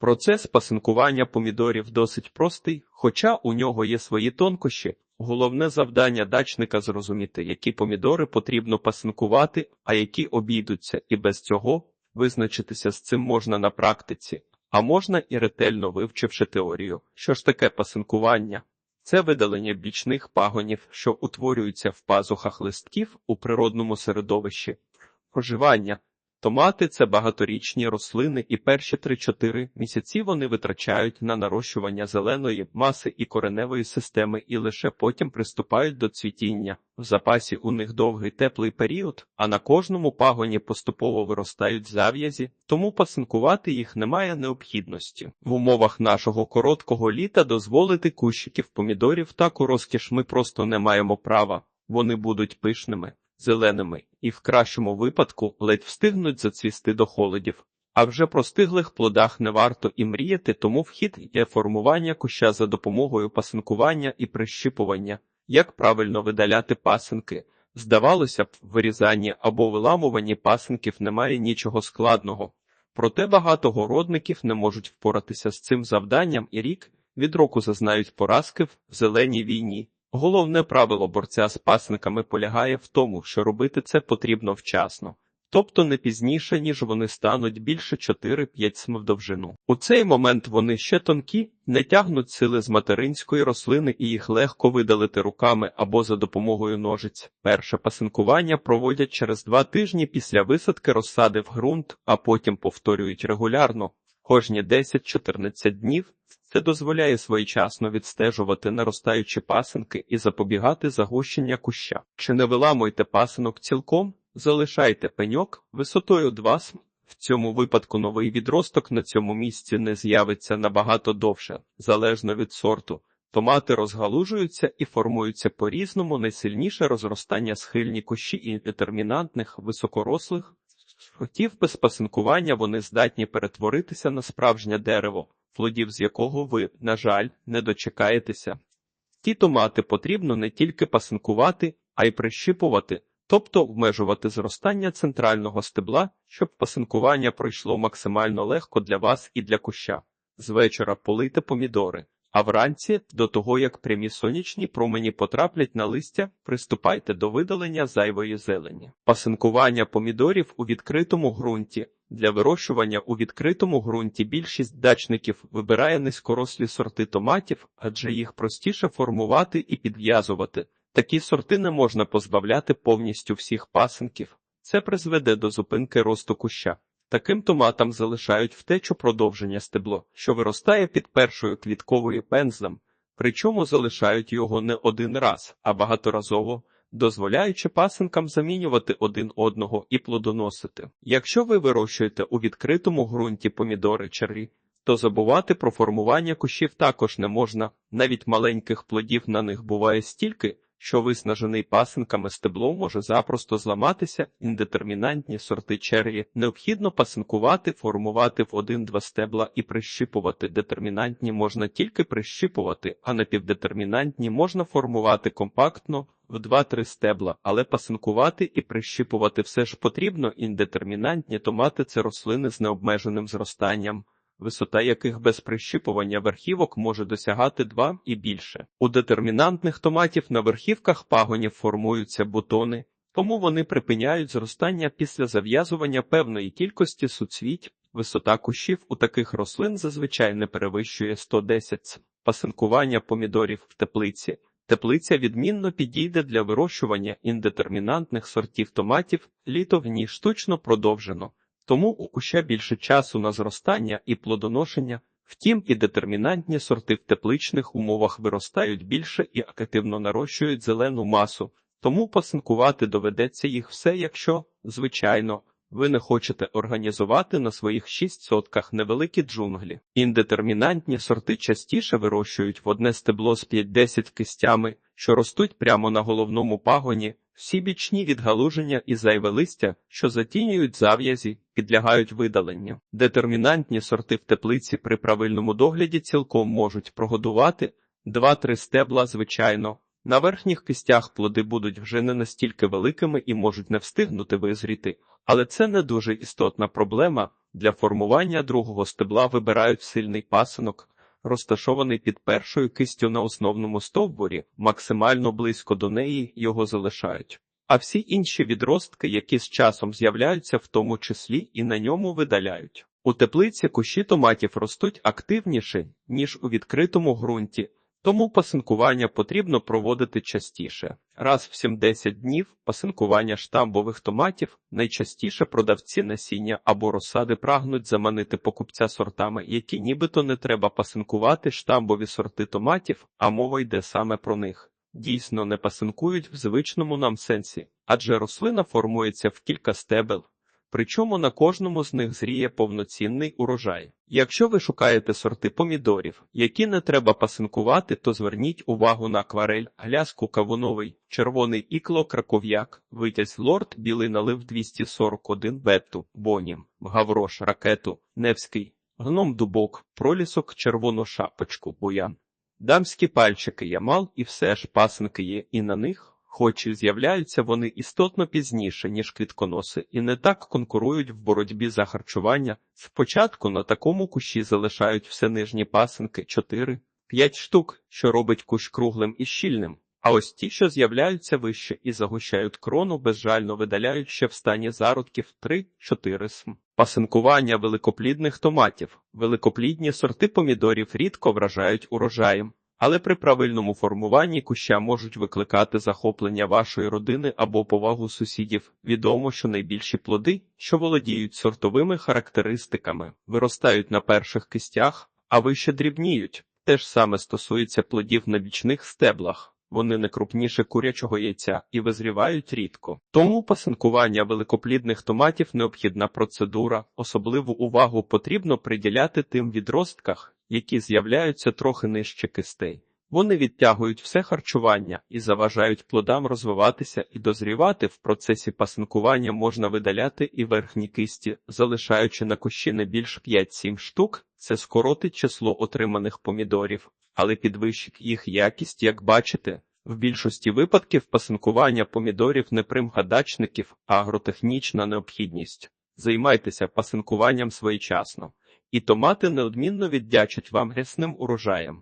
Процес пасинкування помідорів досить простий, хоча у нього є свої тонкощі. Головне завдання дачника зрозуміти, які помідори потрібно пасинкувати, а які обійдуться, і без цього визначитися з цим можна на практиці, а можна і ретельно вивчивши теорію. Що ж таке пасинкування? Це видалення бічних пагонів, що утворюються в пазухах листків у природному середовищі. Проживання. Томати це багаторічні рослини, і перші 3-4 місяці вони витрачають на нарощування зеленої маси і кореневої системи, і лише потім приступають до цвітіння. В запасі у них довгий теплий період, а на кожному пагоні поступово виростають зав'язі, тому пасинкувати їх немає необхідності. В умовах нашого короткого літа дозволити кущиків помідорів таку розкіш ми просто не маємо права. Вони будуть пишними зеленими і в кращому випадку ледь встигнуть зацвісти до холодів. А вже про стиглих плодах не варто і мріяти, тому вхід є формування куща за допомогою пасинкування і прищипування. Як правильно видаляти пасинки? Здавалося б, в вирізанні або виламуванні пасинків немає нічого складного. Проте багато городників не можуть впоратися з цим завданням і рік від року зазнають поразки в зеленій війні. Головне правило борця з пасниками полягає в тому, що робити це потрібно вчасно, тобто не пізніше, ніж вони стануть більше 4-5 см в довжину. У цей момент вони ще тонкі, не тягнуть сили з материнської рослини і їх легко видалити руками або за допомогою ножиць. Перше пасинкування проводять через два тижні після висадки розсади в ґрунт, а потім повторюють регулярно, кожні 10-14 днів. Це дозволяє своєчасно відстежувати наростаючі пасинки і запобігати загущення куща. Чи не виламуйте пасинок цілком, залишайте пеньок висотою 2 см. В цьому випадку новий відросток на цьому місці не з'явиться набагато довше, залежно від сорту. Томати розгалужуються і формуються по-різному найсильніше розростання схильні кущі і детермінантних високорослих. Хотів без пасинкування вони здатні перетворитися на справжнє дерево плодів з якого ви, на жаль, не дочекаєтеся. Ті томати потрібно не тільки пасинкувати, а й прищипувати, тобто обмежувати зростання центрального стебла, щоб пасинкування пройшло максимально легко для вас і для куща. З вечора полийте помідори, а вранці, до того як прямі сонячні промені потраплять на листя, приступайте до видалення зайвої зелені. Пасинкування помідорів у відкритому ґрунті. Для вирощування у відкритому ґрунті більшість дачників вибирає низькорослі сорти томатів, адже їх простіше формувати і підв'язувати. Такі сорти не можна позбавляти повністю всіх пасинків. Це призведе до зупинки росту куща. Таким томатам залишають втечу продовження стебло, що виростає під першою квітковою пензлем, причому залишають його не один раз, а багаторазово дозволяючи пасинкам замінювати один одного і плодоносити. Якщо ви вирощуєте у відкритому ґрунті помідори чері, то забувати про формування кущів також не можна, навіть маленьких плодів на них буває стільки, що виснажений пасинками стебло може запросто зламатися, індетермінантні сорти черрі необхідно пасинкувати, формувати в один-два стебла і прищипувати. Детермінантні можна тільки прищипувати, а напівдетермінантні можна формувати компактно в 2-3 стебла, але пасинкувати і прищипувати все ж потрібно. Індетермінантні томати це рослини з необмеженим зростанням висота яких без прищипування верхівок може досягати 2 і більше. У детермінантних томатів на верхівках пагонів формуються бутони, тому вони припиняють зростання після зав'язування певної кількості суцвіть. Висота кущів у таких рослин зазвичай не перевищує 110 ц. Пасинкування помідорів в теплиці. Теплиця відмінно підійде для вирощування індетермінантних сортів томатів, літо в ній штучно продовжено тому у куща більше часу на зростання і плодоношення, втім і детермінантні сорти в тепличних умовах виростають більше і активно нарощують зелену масу, тому пасинкувати доведеться їх все, якщо, звичайно, ви не хочете організувати на своїх 6 сотках невеликі джунглі. Індетермінантні сорти частіше вирощують в одне стебло з 5-10 кистями, що ростуть прямо на головному пагоні, всі бічні відгалуження і зайве листя, що затінюють зав'язі, підлягають видаленню. Детермінантні сорти в теплиці при правильному догляді цілком можуть прогодувати 2-3 стебла, звичайно. На верхніх кистях плоди будуть вже не настільки великими і можуть не встигнути визріти, але це не дуже істотна проблема. Для формування другого стебла вибирають сильний пасинок, розташований під першою кистю на основному стовбурі, максимально близько до неї його залишають. А всі інші відростки, які з часом з'являються, в тому числі і на ньому видаляють. У теплиці кущі томатів ростуть активніше, ніж у відкритому ґрунті, тому пасинкування потрібно проводити частіше. Раз в 7-10 днів пасинкування штамбових томатів найчастіше продавці насіння або розсади прагнуть заманити покупця сортами, які нібито не треба пасинкувати штамбові сорти томатів, а мова йде саме про них. Дійсно не пасинкують в звичному нам сенсі, адже рослина формується в кілька стебел, причому на кожному з них зріє повноцінний урожай. Якщо ви шукаєте сорти помідорів, які не треба пасинкувати, то зверніть увагу на акварель, гляску кавуновий, червоний ікло, краков'як, витязь лорд, білий налив 241 бетту, боні, гаврош, ракету, невський, гном дубок, пролісок, червону шапочку, буян. Дамські пальчики ямал і все ж пасинки є і на них, хоч і з'являються вони істотно пізніше, ніж квітконоси, і не так конкурують в боротьбі за харчування. Спочатку на такому кущі залишають все нижні пасинки 4-5 штук, що робить кущ круглим і щільним. А ось ті, що з'являються вище і загущають крону, безжально видаляють ще в стані зародків 3-4 см. Пасинкування великоплідних томатів. Великоплідні сорти помідорів рідко вражають урожаєм, але при правильному формуванні куща можуть викликати захоплення вашої родини або повагу сусідів. Відомо, що найбільші плоди, що володіють сортовими характеристиками, виростають на перших кистях, а вище дрібніють. Те ж саме стосується плодів на бічних стеблах. Вони не крупніше курячого яйця і визрівають рідко. Тому пасинкування великоплідних томатів необхідна процедура. Особливу увагу потрібно приділяти тим відростках, які з'являються трохи нижче кистей. Вони відтягують все харчування і заважають плодам розвиватися і дозрівати. В процесі пасинкування можна видаляти і верхні кисті, залишаючи на кущі не більш 5-7 штук. Це скоротить число отриманих помідорів, але підвищить їх якість, як бачите. В більшості випадків пасинкування помідорів не примха дачників, а агротехнічна необхідність. Займайтеся пасинкуванням своєчасно, і томати неодмінно віддячать вам рясним урожаєм.